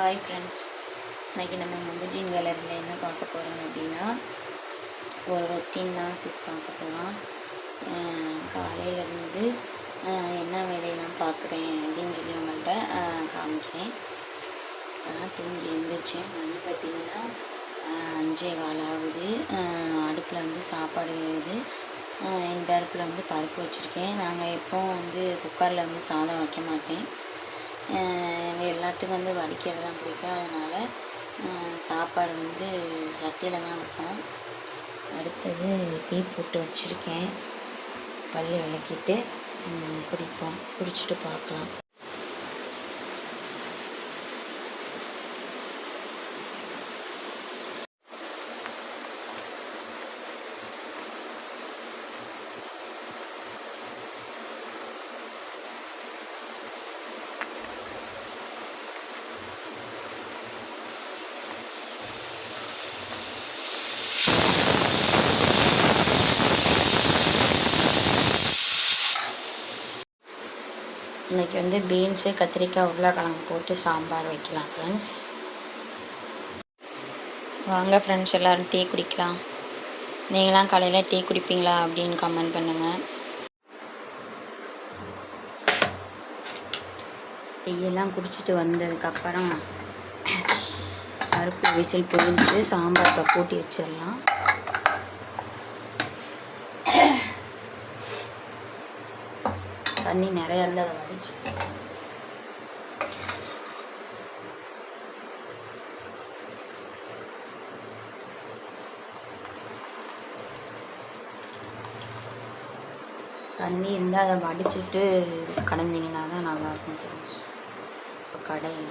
Hi friends இன்றைக்கி நம்ம மொபஜின் கேலரியில் என்ன பார்க்க போகிறோம் அப்படின்னா ஒரு ரொட்டீன் அனாலிசிஸ் பார்க்க போகிறோம் காலையிலேருந்து என்ன வேலையை நான் பார்க்குறேன் அப்படின்னு சொல்லி உங்கள்கிட்ட காமிக்கிறேன். இப்போதான் தூங்கி எழுந்திரிச்சேன் மணி பார்த்தீங்கன்னா அஞ்சே கால் ஆகுது. அடுப்பில் வந்து சாப்பாடு வேகுது இந்த அடுப்பில் வந்து பருப்பு வச்சுருக்கேன். நாங்கள் எப்போவும் வந்து குக்கரில் வந்து சாதம் வைக்க மாட்டேன். எங்கள் எல்லாத்துக்கும் வந்து வடிக்கிறது தான் பிடிக்கும். அதனால் சாப்பாடு வந்து சட்டியில் தான் வைப்போம். அடுத்தது டீ போட்டு வச்சுருக்கேன். பல் விளக்கிட்டு குடிப்போம். குடிச்சிட்டு பார்க்கலாம் இன்றைக்கி வந்து பீன்ஸு கத்திரிக்காய் உருளைக்கிழங்கு போட்டு சாம்பார் வைக்கலாம் ஃப்ரெண்ட்ஸ் வாங்க ஃப்ரெண்ட்ஸ் எல்லோரும் டீ குடிக்கலாம். நீங்களாம் காலையில் டீ குடிப்பீங்களா அப்படின்னு கமெண்ட் பண்ணுங்கள் டீயெல்லாம் குடிச்சிட்டு வந்ததுக்கப்புறம் பருப்பு விசில் பொரிஞ்சு சாம்பார் கூட்டி வச்சிடலாம். தண்ணி நிறையா இருந்தால் அதை வடிச்சு தண்ணி இருந்தால் அதை வடிச்சிட்டு கடைஞ்சிங்கன்னா தான் நல்லாயிருக்கும் ஃப்ரெண்ட்ஸ் இப்போ கடையில்.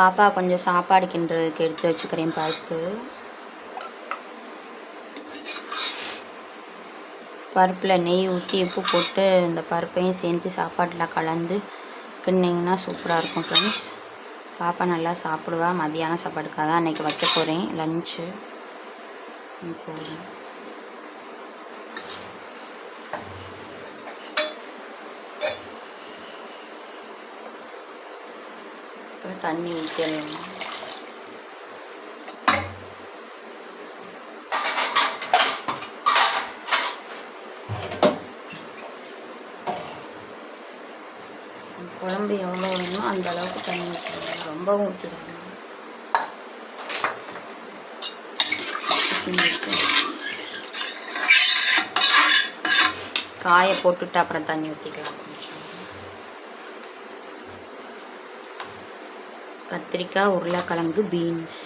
பாப்பா கொஞ்சம் சாப்பாடு கிண்டுறதுக்கு எடுத்து வச்சுக்கிறேன் பருப்பு. பருப்பில் நெய் ஊற்றி உப்பு போட்டு இந்த பருப்பையும் சேர்த்து சாப்பாட்டில் கலந்து கிண்டிங்கன்னா சூப்பராக இருக்கும் ஃப்ரெண்ட்ஸ் பாப்பா நல்லா சாப்பிடுவா. மதியான சாப்பாடுக்காக தான் அன்றைக்கி வைக்க போகிறேன் லஞ்சு போதும் தண்ணி ஊற்றணும் குழம்பு எவ்வளோ வேணுமோ அந்த அளவுக்கு தண்ணி ஊற்றணும் ரொம்பவும் ஊற்றிடணும் காய போட்டுட்டு அப்புறம் தண்ணி ஊற்றிக்கலாம் கத்திரிக்காய் உருளைக்கிழங்கு பீன்ஸ்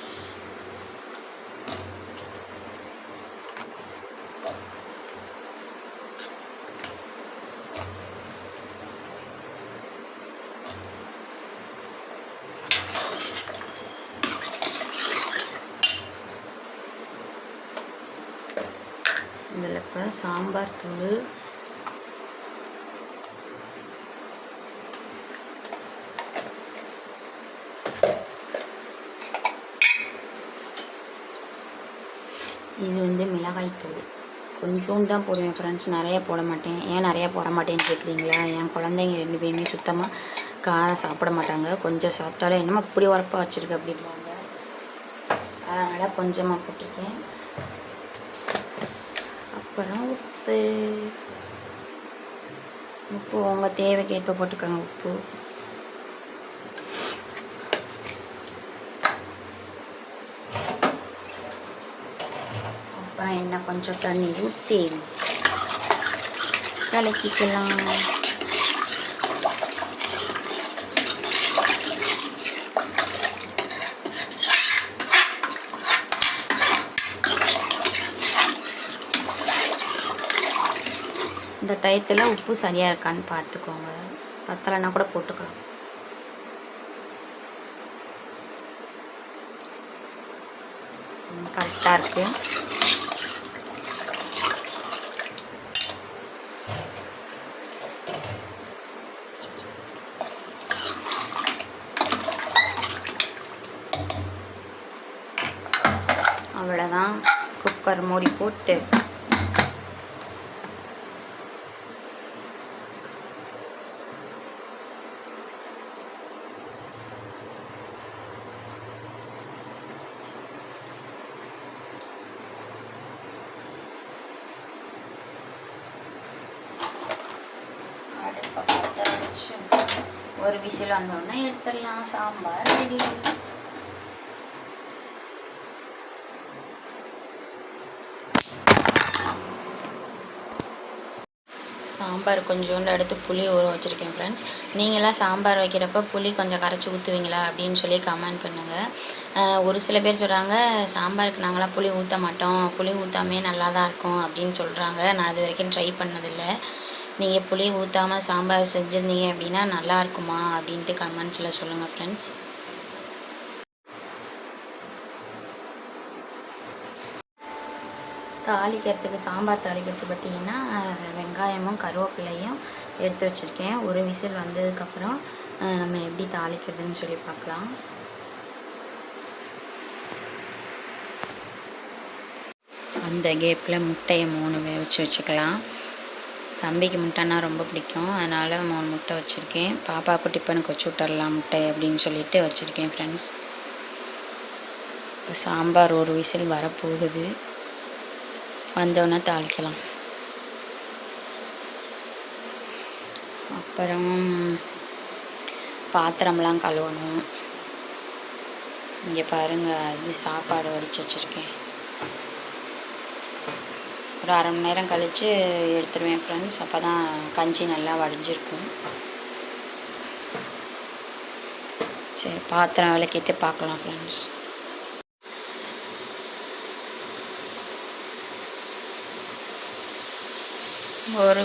இதில் இப்போ சாம்பார் தூள் இது வந்து மிளகாய் தூள். கொஞ்சோண்டு தான் போடுவேன் ஃப்ரெண்ட்ஸ் நிறைய போட மாட்டேன். ஏன் நிறையா போட மாட்டேன்னு கேட்குறீங்களா என் குழந்தைங்க ரெண்டு பேருமே சுத்தமாக காரம் சாப்பிட மாட்டாங்க. கொஞ்சம் சாப்பிட்டாலே என்னமோ இப்படி உரப்பாக வச்சுருக்கு அப்படிம்பாங்க. அதனால் கொஞ்சமாக போட்டிருக்கேன். அப்புறம் உப்பு. உப்பு உங்கள் தேவைக்கு ஏற்ப போட்டுக்கோங்க உப்பு. அப்புறம் என்ன கொஞ்சம் தண்ணி ஊற்றி கலக்கிக்கலாம் இந்த டயத்தில் உப்பு சரியாக இருக்கான்னு பார்த்துக்கோங்க. பத்தலைன்னா கூட போட்டுக்கலாம். கரெக்டாக இருக்குது அவ்வளோதான் குக்கர் மூடி போட்டு. அடுப்பை ஒரு விசில் வந்தோடனே எடுத்துடலாம். சாம்பார் ரெடி. சாம்பார் கொஞ்சோண்டு எடுத்து புளி ஊற வச்சுருக்கேன் ஃப்ரெண்ட்ஸ் நீங்களாம் சாம்பார் வைக்கிறப்ப புளி கொஞ்சம் கரைச்சி ஊற்றுவீங்களா அப்படின்னு சொல்லி கமெண்ட் பண்ணுங்கள் ஒரு சில பேர் சொல்கிறாங்க சாம்பாருக்கு நாங்களாம் புளி ஊற்ற மாட்டோம். புளி ஊற்றாமே நல்லா தான் இருக்கும் அப்படின்னு சொல்கிறாங்க நான் இது வரைக்கும் ட்ரை பண்ணதில்லை. நீங்கள் புளி ஊற்றாமல் சாம்பார் செஞ்சுருந்தீங்க அப்படின்னா நல்லா இருக்குமா அப்படின்ட்டு கமெண்ட்ஸில் சொல்லுங்கள் ஃப்ரெண்ட்ஸ் தாளிக்கிறதுக்கு சாம்பார் தாளிக்கிறதுக்கு பார்த்தீங்கன்னா வெங்காயமும் கருவேப்பிலையும் எடுத்து வச்சுருக்கேன். ஒரு விசில் வந்ததுக்கப்புறம் நம்ம எப்படி தாளிக்கிறதுன்னு சொல்லி பார்க்கலாம். அந்த கேப்பில் முட்டையை மூணு வேவிச்சு வச்சுக்கலாம். தம்பிக்கு முட்டைன்னா ரொம்ப பிடிக்கும். அதனால் மூணு முட்டை வச்சுருக்கேன். பாப்பாவுக்கு டிஃபனுக்கு வச்சு விட்டுடலாம் முட்டை அப்படின்னு சொல்லிட்டு வச்சுருக்கேன் ஃப்ரெண்ட்ஸ் இப்போ சாம்பார் ஒரு விசில் வரப்போகுது. வந்தோடனே தாளிக்கலாம். அப்புறம் பாத்திரம்லாம் கழுவணும். இங்கே பாருங்கள் அது சாப்பாடு வடித்து வச்சுருக்கேன். ஒரு அரை மணி நேரம் கழித்து எடுத்துருவேன் ஃப்ரெண்ட்ஸ் அப்போ தான் கஞ்சி நல்லா வடிஞ்சிருக்கும். சரி பாத்திரம் விளக்கிட்டு பார்க்கலாம் ஃப்ரெண்ட்ஸ் ஒரு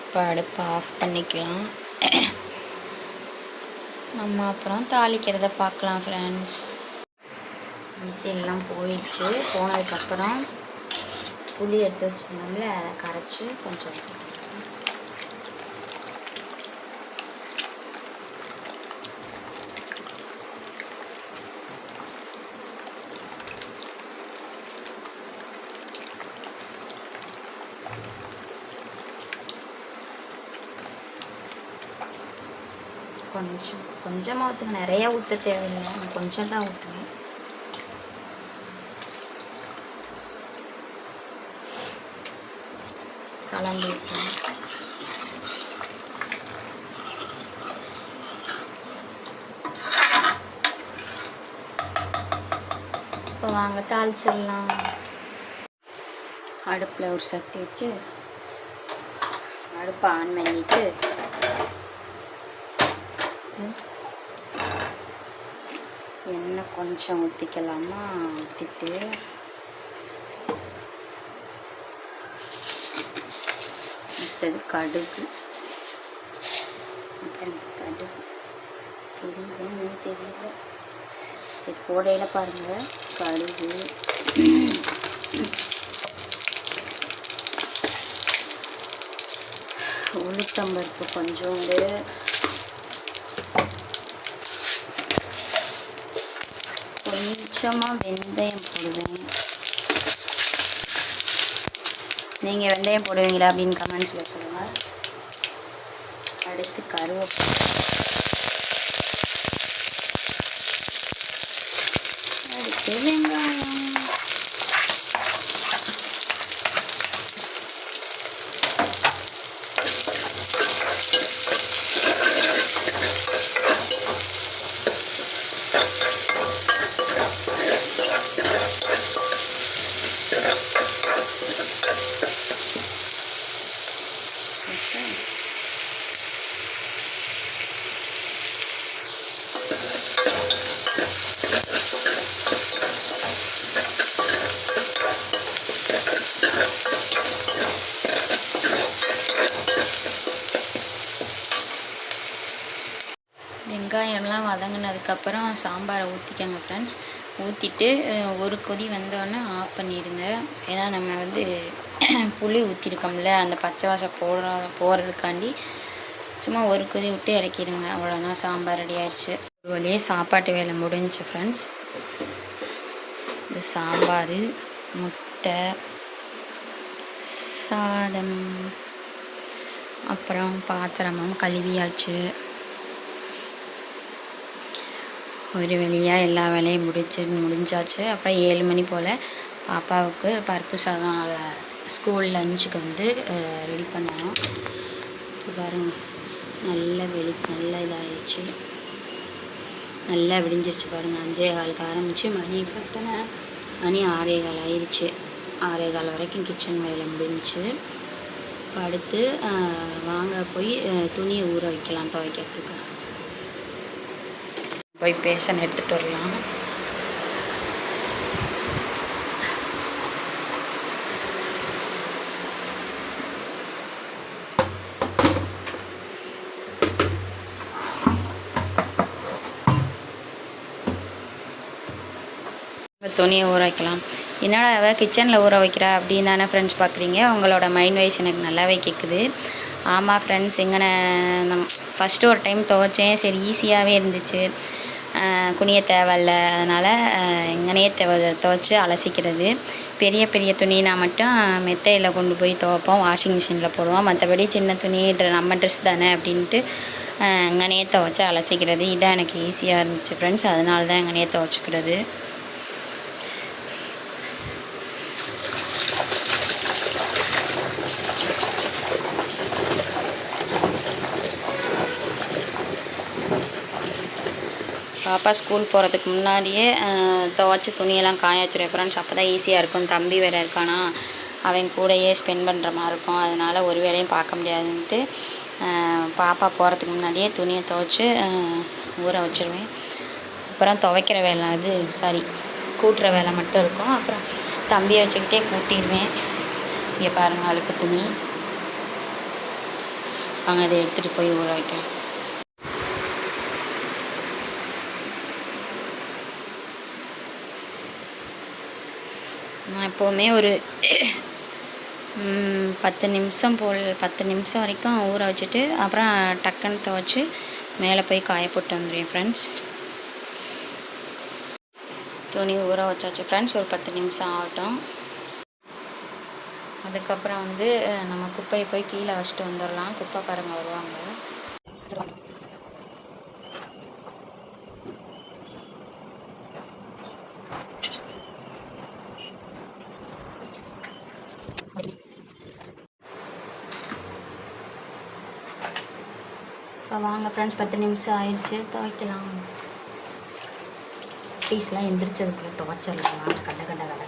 இப்போ அடுப்பை ஆஃப் பண்ணிக்கலாம். நம்ம அப்புறம் தாளிக்கிறத பார்க்கலாம் ஃப்ரெண்ட்ஸ் மிஷின்லாம் போயிடுச்சு. போனதுக்கப்புறம் புளி எடுத்து வச்சுருந்தோம்ல அதை கரைச்சி கொஞ்சம் கொஞ்சம் கொஞ்சமாக ஊற்றுங்க நிறையா ஊற்ற தேவையில்லை. நான் கொஞ்சம் தான் ஊற்றுவேன் கலந்து ஊற்றுவேன் இப்போ வாங்க தாளிச்சிடலாம். அடுப்பில் ஒரு சட்டி வச்சு அடுப்பை ஆன் பண்ணிட்டு எண்ணெய் கொஞ்சம் ஊற்றிக்கலாமா ஊற்றிட்டு அடுத்தது கடுகு. கடுகு. தெரியுதுன்னு தெரியல. சரி போடையில் பாருங்கள் கடுகு. உளுத்தம்பருப்பு கொஞ்சோண்டு. கொஞ்சமாக வெந்தயம் போடுவேன். நீங்கள் வெந்தயம் போடுவீங்களா அப்படின்னு கமெண்ட்ஸில் சொல்லுங்கள் அடுத்து கருவேப்பிலை. அடுத்து வெங்காயம்லாம் வதங்கினதுக்கப்புறம் சாம்பாரை ஊற்றிக்கங்க ஃப்ரெண்ட்ஸ் ஊற்றிட்டு ஒரு கொதி வந்தோடனே ஆஃப் பண்ணிடுங்க ஏன்னா நம்ம வந்து புளி ஊற்றிருக்கோம்ல அந்த பச்சை வாசம் போடுற போகிறதுக்காண்டி சும்மா ஒரு கொதி விட்டு இறக்கிடுங்க. அவ்வளோதான் சாம்பார் ரெடி ஆயிடுச்சு. ஒரு வழியே சாப்பாட்டு வேலை முடிஞ்சுச்சு ஃப்ரெண்ட்ஸ் இந்த சாம்பார் முட்டை சாதம் அப்புறம் பாத்திரமும் கழுவியாச்சு. ஒரு வழியாக எல்லா வேலையும் முடிச்சு முடிஞ்சாச்சு. அப்புறம் ஏழு மணி போல் பாப்பாவுக்கு பருப்பு சாதம் ஸ்கூல் லஞ்சுக்கு வந்து ரெடி பண்ணணும் இப்போ பாருங்க நல்ல வெளி நல்ல இதாகிடுச்சு நல்லா விடிஞ்சிருச்சு பாருங்கள் அஞ்சே காலுக்கு ஆரம்பித்து மணி பத்தனை மணி ஆறே கால் ஆயிடுச்சு. ஆறே கால் வரைக்கும் கிச்சன் வேலை முடிஞ்சுச்சு அடுத்து வாங்க போய் துணியை ஊற வைக்கலாம் துவைக்கிறதுக்கு. போய் பேஷன் எடுத்துகிட்டு வரலாம். துணியை ஊற வைக்கலாம். என்னடா அவள் கிச்சனில் ஊற வைக்கிறா அப்படின்னு தானே ஃப்ரெண்ட்ஸ் பார்க்குறீங்க உங்களோட மைண்ட் வைஸ் எனக்கு நல்லாவே கேட்குது ஆமாம் ஃப்ரெண்ட்ஸ் எங்கன நான் ஃபஸ்ட்டு ஒரு டைம் துவைச்சேன். சரி ஈஸியாகவே இருந்துச்சு. குனிய தேவையில்ல. அதனால் எங்கனையே துவ துவச்சி அலசிக்கிறது. பெரிய பெரிய துணினா மட்டும் மெத்தையில் கொண்டு போய் துவைப்போம். வாஷிங் மிஷினில் போடுவோம். மற்றபடி சின்ன துணி நம்ம ட்ரெஸ் தானே அப்படின்ட்டு இங்கனையே துவைச்சி அலசிக்கிறது. இதான் எனக்கு ஈஸியாக இருந்துச்சு ஃப்ரெண்ட்ஸ் அதனால தான் எங்கனையே துவைச்சிக்கிறது. பாப்பா ஸ்கூல் போகிறதுக்கு முன்னாடியே துவச்சி துவைச்சி துணியெல்லாம் காய வச்சுருவேன் ஃப்ரெண்ட்ஸ் அப்போ தான் ஈஸியாக இருக்கும். தம்பி வேறு இருக்கானா அவன் கூடயே ஸ்பெண்ட் பண்ணுற மாதிரி இருக்கும். அதனால் ஒரு வேலையும் பார்க்க முடியாதுன்ட்டு பாப்பா போகிறதுக்கு முன்னாடியே துணியை துவைச்சி ஊற வச்சிருவேன். அப்புறம் துவைக்கிற வேலை அது சாரி கூட்டுற வேலை மட்டும் இருக்கும். அப்புறம் தம்பியை வச்சுக்கிட்டே கூட்டிடுவேன் இங்கே பாருங்கள் அழுக்கு துணி. அவங்க அதை எடுத்துகிட்டு போய் ஊற வைக்கிறேன். நான் எப்போவுமே ஒரு பத்து நிமிஷம் போல் பத்து நிமிஷம் வரைக்கும் ஊற வச்சுட்டு அப்புறம் டக்குன்னு துவச்சி மேலே போய் காய போட்டு வந்துடுவேன் ஃப்ரெண்ட்ஸ் துணி ஊற வச்சாச்சு ஃப்ரெண்ட்ஸ் ஒரு பத்து நிமிஷம் ஆகட்டும். அதுக்கப்புறம் வந்து நம்ம குப்பையை போய் கீழே வச்சுட்டு வந்துடலாம். குப்பைக்காரங்க வருவாங்க இப்போ வாங்க ஃப்ரெண்ட்ஸ் பத்து நிமிஷம் ஆயிடுச்சு. துவைக்கலாம். டீஸ்லாம் எந்திரிச்சதுக்குள்ளே துவைச்சிடலாம். கண்ட கண்ட கட.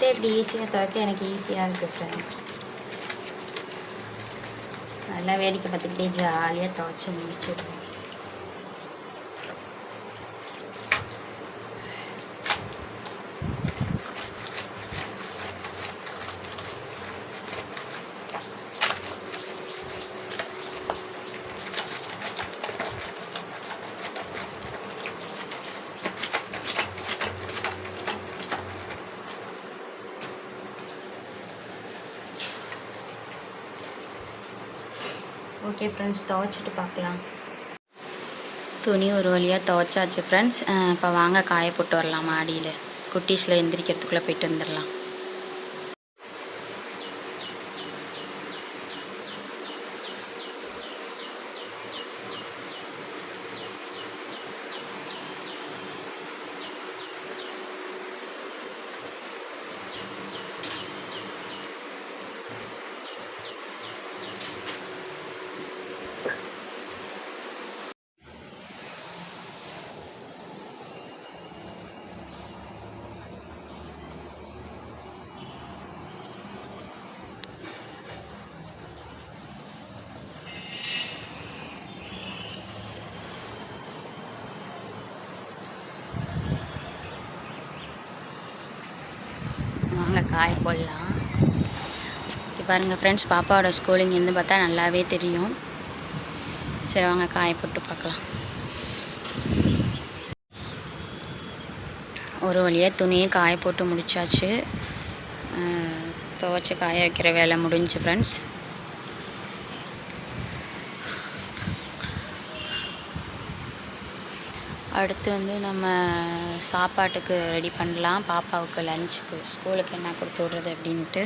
கட இப்படி ஈஸியாக துவைக்க எனக்கு ஈஸியாக இருக்குது ஃப்ரெண்ட்ஸ் நல்லா வேடிக்கை பார்த்துக்கிட்டே ஜாலியாக துவைச்சி முடிச்சிடுவேன் ஓகே ஃப்ரெண்ட்ஸ் துவைச்சிட்டு பார்க்கலாம். துணி ஒரு வழியாக துவைச்சாச்சு ஃப்ரெண்ட்ஸ் இப்போ வாங்க காய போட்டு வரலாம் மாடியில். குட்டீஸில் எந்திரிக்கிறதுக்குள்ளே போயிட்டு வந்துடலாம் காய போடலாம் இப்போ பாருங்கள் ஃப்ரெண்ட்ஸ் பாப்பாவோட ஸ்கூலிங் இருந்து பார்த்தா நல்லாவே தெரியும். சரி வாங்க காய போட்டு பார்க்கலாம். ஒரு வழியாக துணியை காய போட்டு முடிச்சாச்சு. துவைச்சி காய வைக்கிற வேலை முடிஞ்சு ஃப்ரெண்ட்ஸ் அடுத்து வந்து நம்ம சாப்பாட்டுக்கு ரெடி பண்ணலாம். பாப்பாவுக்கு லஞ்சுக்கு ஸ்கூலுக்கு என்ன கொடுத்து விட்றது அப்படின்ட்டு.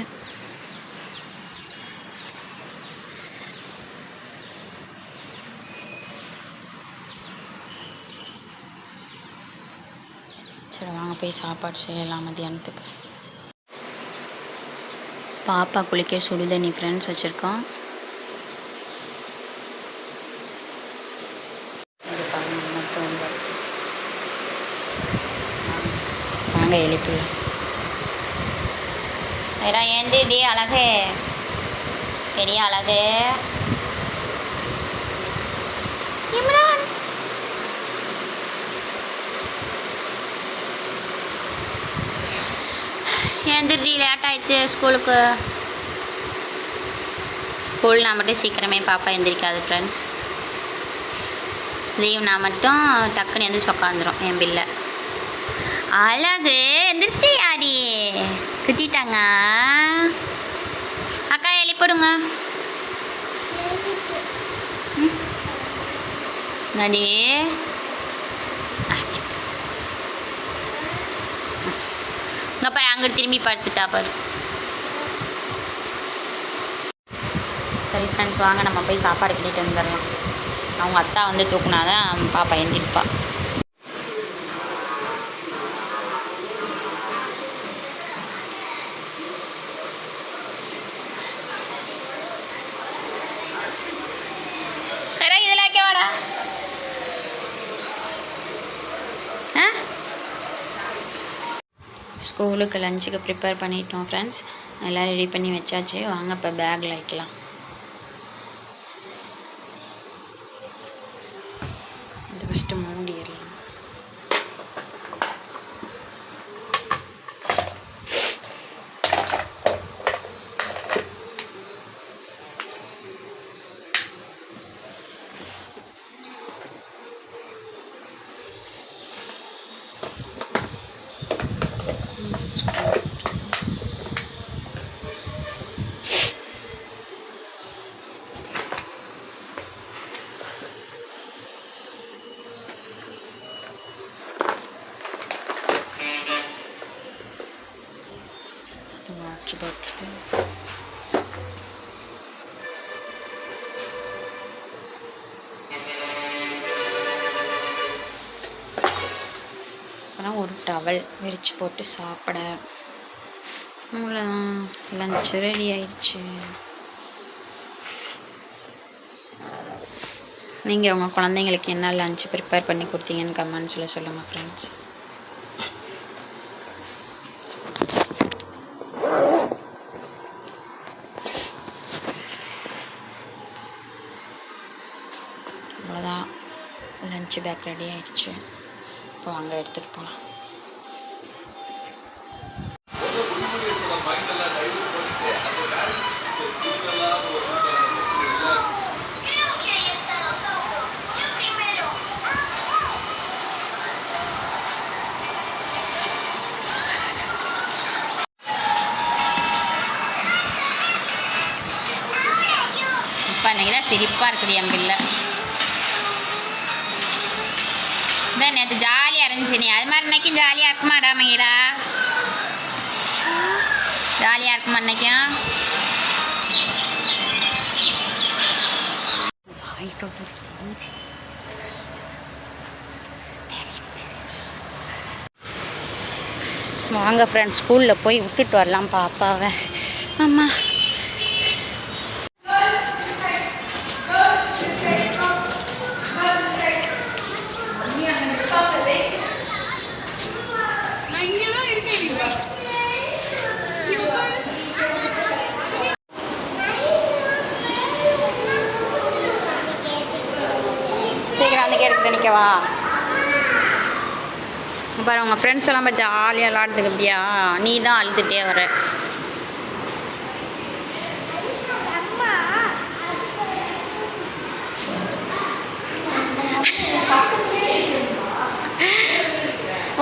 சரி வாங்க போய் சாப்பாடு செய்யலாம் மதியானத்துக்கு. பாப்பா குளிக்க சுடுதண்ணி ஃப்ரெண்ட்ஸ் வச்சுருக்கோம் இங்க பாருங்க, இன்னும் தூங்க. வாங்க எழுப்பிடலாம் ஏந்து ஏந்திடி அழகு. பெரிய அழகு. இம்ரான். ஏந்திரி லேட் ஆயிடுச்சு ஸ்கூலுக்கு. ஸ்கூல்னா மட்டும் சீக்கிரமே பாப்பா எந்திரிக்காது ஃப்ரெண்ட்ஸ் லீவ்னா மட்டும் டக்குன்னு எந்திரிச்சு உக்காந்துரும் என் பிள்ளை. அழகு. எந்திரிச்சு யாரி குத்திட்டாங்க அக்கா எழுப்பிடுங்க நடி அங்கே இங்கே பாரு அங்கே திரும்பி படுத்துட்டா பாரு. சரி ஃப்ரெண்ட்ஸ் வாங்க. நம்ம போய் சாப்பாடு கட்டிட்டு வந்துடலாம். அவங்க அத்தா வந்து தூக்குனாதான் பாப்பா எந்திரிப்பா ஸ்கூலுக்கு லஞ்சுக்கு ப்ரிப்பேர் பண்ணிட்டோம் ஃப்ரெண்ட்ஸ் எல்லாம் ரெடி பண்ணி வச்சாச்சு. வாங்க இப்போ பேக்கில் வைக்கலாம். வாட்ச் பாட்டில் அப்புறம் ஒரு டவல் விரித்து போட்டு சாப்பிட. அவ்வளோதான் லஞ்ச் ரெடி ஆயிடுச்சு. நீங்கள் உங்கள் குழந்தைங்களுக்கு என்ன லஞ்ச் ப்ரிப்பேர் பண்ணி கொடுத்தீங்கன்னு கமெண்ட்ஸில் சொல்லுங்கள் ஃப்ரெண்ட்ஸ் அவ்வளோதான் லஞ்ச் பேக் ரெடி ஆயிடுச்சு. இப்போ வாங்க எடுத்துகிட்டு போகலாம் இப்போ அன்றைக்கி தான் சிரிப்பாக இருக்குது என் பிள்ளை. அதான் நேற்று ஜாலியாக இருந்துச்சு. நீ அது மாதிரி இன்னைக்கும் ஜாலியாக இருக்குமா மகிரா ஜாலியாக இருக்குமா இன்னைக்கும் வாங்க ஃப்ரெண்ட்ஸ் ஸ்கூலில் போய் விட்டுட்டு வரலாம் பாப்பாவை. அம்மா. ஃப்ரெண்ட்ஸ் எல்லாம் பார்த்து ஜாலியாக விளாடுதுக்கு அப்படியா நீ தான் அழுதுகிட்டே வர.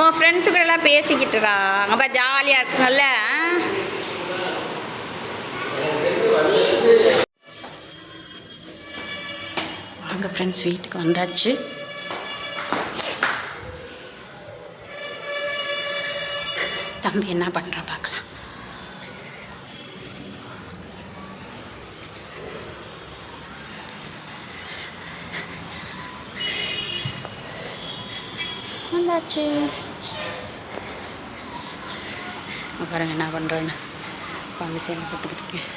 உன் ஃப்ரெண்ட்ஸு கூட எல்லாம் பேசிக்கிட்டுடா. அப்போ ஜாலியாக இருக்குங்கல்ல? வாங்க ஃப்ரெண்ட்ஸ் வீட்டுக்கு வந்தாச்சு. தம்பி என்ன பண்ணுறான் பார்க்கலாம். வந்தாச்சு பாருங்க என்ன பண்ணுறேன்னு உட்காந்து சேர்ந்து பார்த்துக்கிட்டு இருக்கேன்.